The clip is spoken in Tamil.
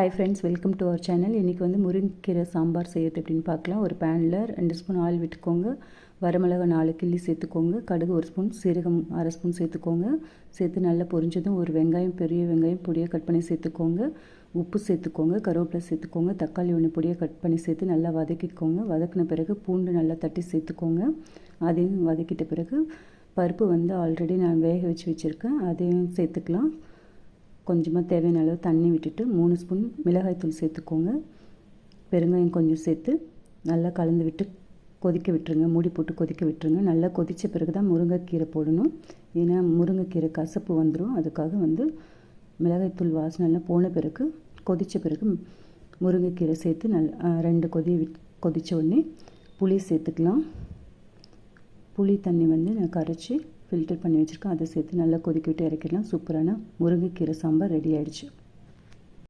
Hi friends welcome to our channel இன்றைக்கி வந்து முருங்கைக்கீரை சாம்பார் செய்யறது எப்படின்னு பார்க்கலாம். ஒரு பேனில் ரெண்டு ஸ்பூன் ஆயில் விட்டுக்கோங்க. வரமிளகா நாலு கிள்ளி சேர்த்துக்கோங்க. கடுகு ஒரு ஸ்பூன் சீரகம் அரை ஸ்பூன் சேர்த்துக்கோங்க. சேர்த்து நல்லா பொரிஞ்சதும் ஒரு வெங்காயம் பெரிய வெங்காயம் பொடியாக கட் பண்ணி சேர்த்துக்கோங்க. உப்பு சேர்த்துக்கோங்க கருவேப்பிலை சேர்த்துக்கோங்க. தக்காளி ஒன்று பொடியாக கட் பண்ணி சேர்த்து நல்லா வதக்கிக்கோங்க. வதக்கின பிறகு பூண்டு நல்லா தட்டி சேர்த்துக்கோங்க. அதையும் வதக்கிட்ட பிறகு பருப்பு வந்து ஆல்ரெடி நான் வேக வச்சு வச்சுருக்கேன். அதையும் சேர்த்துக்கலாம். கொஞ்சமாக தேவையான அளவு தண்ணி விட்டுட்டு மூணு ஸ்பூன் மிளகாய்த்தூள் சேர்த்துக்கோங்க. பெருங்காயம் கொஞ்சம் சேர்த்து நல்லா கலந்து விட்டு கொதிக்க விட்டுருங்க. மூடி போட்டு கொதிக்க விட்டுருங்க. நல்லா கொதித்த பிறகு தான் முருங்கைக்கீரை போடணும். ஏன்னா முருங்கைக்கீரை கசப்பு வந்துடும் அதுக்காக வந்து மிளகாய்த்தூள் வாசனைலாம் போன பிறகு கொதித்த பிறகு முருங்கைக்கீரை சேர்த்து நல் ரெண்டு கொதி விட் கொதித்த உடனே புளி சேர்த்துக்கலாம். புளி தண்ணி வந்து நான் கரைச்சி ஃபில்டர் பண்ணி வச்சுருக்கேன். அதை சேர்த்து நல்லா கொதிக்க விட்டு இறக்கிடலாம். சூப்பரான முருங்கைக்கீரை சாம்பார் ரெடி ஆகிடுச்சு